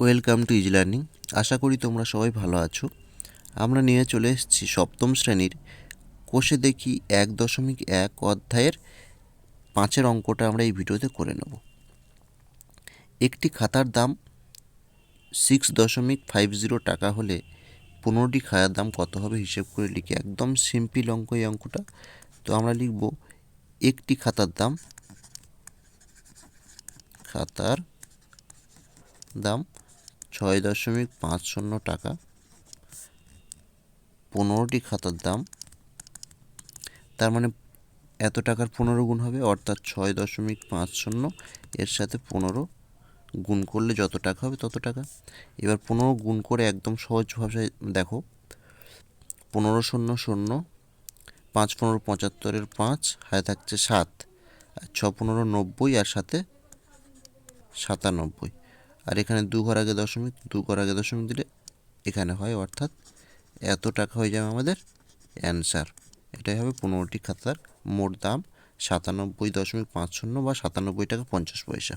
Welcome to is learning. আশা করি তোমরা সবাই ভালো আছো। আমরা নিয়ে চলে এসেছি সপ্তম শ্রেণির কোষে দেখি এক দশমিক এক অধ্যায়ের পাঁচের অঙ্কটা আমরা এই ভিডিওতে করে নেব। একটি খাতার দাম সিক্স দশমিক ফাইভ জিরো টাকা হলে পনেরোটি খাতার দাম কত হবে হিসেব করে লিখি। একদম সিম্পল অঙ্ক এই অঙ্কটা। তো আমরা লিখব একটি খাতার দাম খাতার দাম ছয় দশমিক পাঁচ শূন্য টাকা। পনেরোটি খাতার দাম। তার মানে এত টাকার পনেরো গুণ হবে, অর্থাৎ ছয় দশমিক পাঁচ শূন্য। এর সাথে পনেরো গুণ করলে যত টাকা হবে তত টাকা। এবার পনেরো গুণ করে একদম সহজ ভাষায় দেখো। পনেরো শূন্য শূন্য, পাঁচ পনেরো পঁচাত্তরের পাঁচ, হাতে থাকছে সাত। আর ছ পনেরো নব্বই, আর সাথে সাতানব্বই। আর এখানে দু ঘর আগে দশমিক, দু ঘর আগে দশমিক দিলে এখানে হয়, অর্থাৎ এত টাকা হয়ে যাবে আমাদের অ্যান্সার। এটাই হবে পনেরোটি খাতার মোট দাম সাতানব্বই দশমিক পাঁচ শূন্য বা সাতানব্বই টাকা পঞ্চাশ পয়সা।